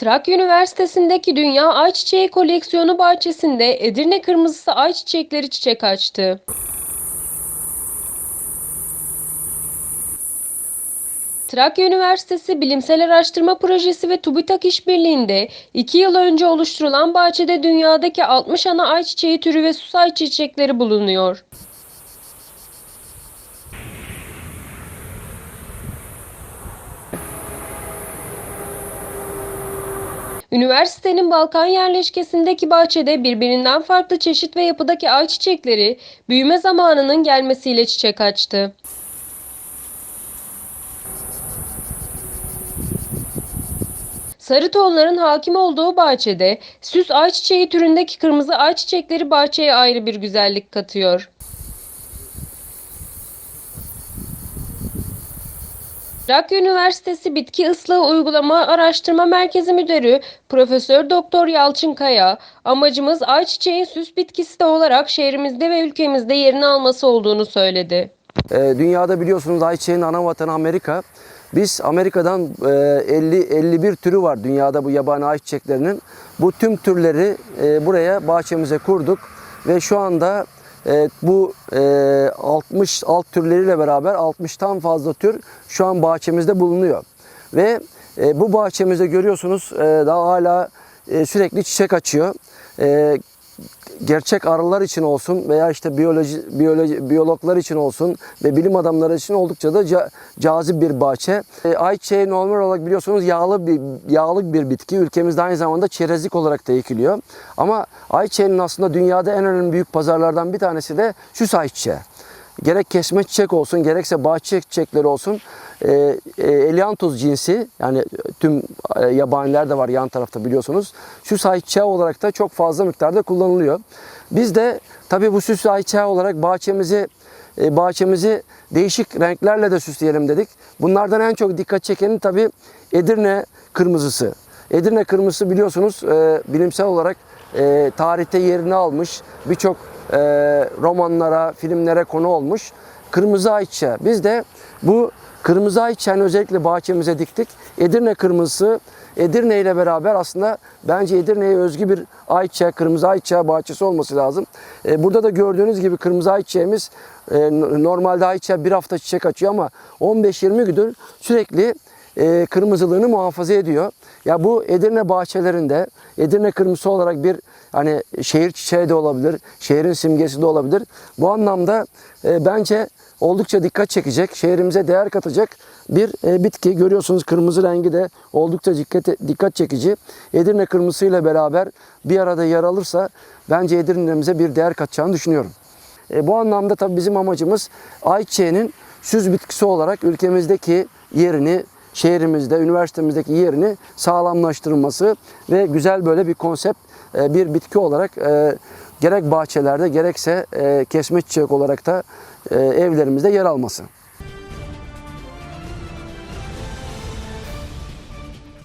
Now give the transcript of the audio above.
Trakya Üniversitesi'ndeki Dünya Ayçiçeği Koleksiyonu bahçesinde Edirne kırmızısı ayçiçekleri çiçek açtı. Trakya Üniversitesi Bilimsel Araştırma Projesi ve TÜBİTAK işbirliğinde 2 yıl önce oluşturulan bahçede dünyadaki 60 ana ayçiçeği türü ve susay çiçekleri bulunuyor. Üniversitenin Balkan yerleşkesindeki bahçede birbirinden farklı çeşit ve yapıdaki ayçiçekleri büyüme zamanının gelmesiyle çiçek açtı. Sarı tonların hakim olduğu bahçede süs ayçiçeği türündeki kırmızı ayçiçekleri bahçeye ayrı bir güzellik katıyor. Trakya Üniversitesi Bitki Islığı Uygulama Araştırma Merkezi Müdürü Profesör Doktor Yalçın Kaya, amacımız ayçiçeğin süs bitkisi de olarak şehrimizde ve ülkemizde yerini alması olduğunu söyledi. E, dünyada biliyorsunuz ayçiçeğinin ana vatanı Amerika. Biz Amerika'dan e, 50 51 türü var dünyada bu yabani ayçiçeklerinin. Bu tüm türleri e, buraya bahçemize kurduk ve şu anda e, bu e, 60 alt türleriyle beraber 60'tan fazla tür şu an bahçemizde bulunuyor. Ve e, bu bahçemizde görüyorsunuz e, daha hala e, sürekli çiçek açıyor. E, gerçek arılar için olsun veya işte biyoloji, biyoloji biyologlar için olsun ve bilim adamları için oldukça da ca- cazip bir bahçe. E, ayçiçeği normal olarak biliyorsunuz yağlı bir yağlı bir bitki. Ülkemizde aynı zamanda çerezlik olarak da ekiliyor. Ama ayçiçeğinin aslında dünyada en önemli büyük pazarlardan bir tanesi de süs ayçiçeği. Gerek kesme çiçek olsun gerekse bahçe çiçekleri olsun e, e, Elianthus cinsi yani tüm e, yabaniler de var yan tarafta biliyorsunuz. Süs ayçiçeği olarak da çok fazla miktarda kullanılıyor. Biz de tabii bu süs ayçiçeği olarak bahçemizi e, bahçemizi değişik renklerle de süsleyelim dedik. Bunlardan en çok dikkat çekeni tabii Edirne kırmızısı. Edirne kırmızısı biliyorsunuz e, bilimsel olarak e, tarihte yerini almış. Birçok e, romanlara, filmlere konu olmuş. Kırmızı ayçiçeği. Biz de bu kırmızı ayçiçeğini özellikle bahçemize diktik. Edirne kırmızısı Edirne ile beraber aslında bence Edirne'ye özgü bir ayçiçeği, kırmızı ayçiçeği bahçesi olması lazım. E, burada da gördüğünüz gibi kırmızı ayçiçeğimiz e, normalde ayçiçeği bir hafta çiçek açıyor ama 15-20 gündür sürekli e, kırmızılığını muhafaza ediyor. Ya bu Edirne bahçelerinde Edirne kırmızısı olarak bir hani şehir çiçeği de olabilir, şehrin simgesi de olabilir. Bu anlamda e, bence oldukça dikkat çekecek, şehrimize değer katacak bir e, bitki. Görüyorsunuz kırmızı rengi de oldukça dikkat, dikkat çekici. Edirne kırmızısıyla beraber bir arada yer alırsa bence Edirne'mize bir değer katacağını düşünüyorum. E, bu anlamda tabii bizim amacımız ayçiçeğinin süs bitkisi olarak ülkemizdeki yerini, şehrimizde, üniversitemizdeki yerini sağlamlaştırılması ve güzel böyle bir konsept, e, bir bitki olarak e, gerek bahçelerde gerekse e, kesme çiçek olarak da evlerimizde yer alması.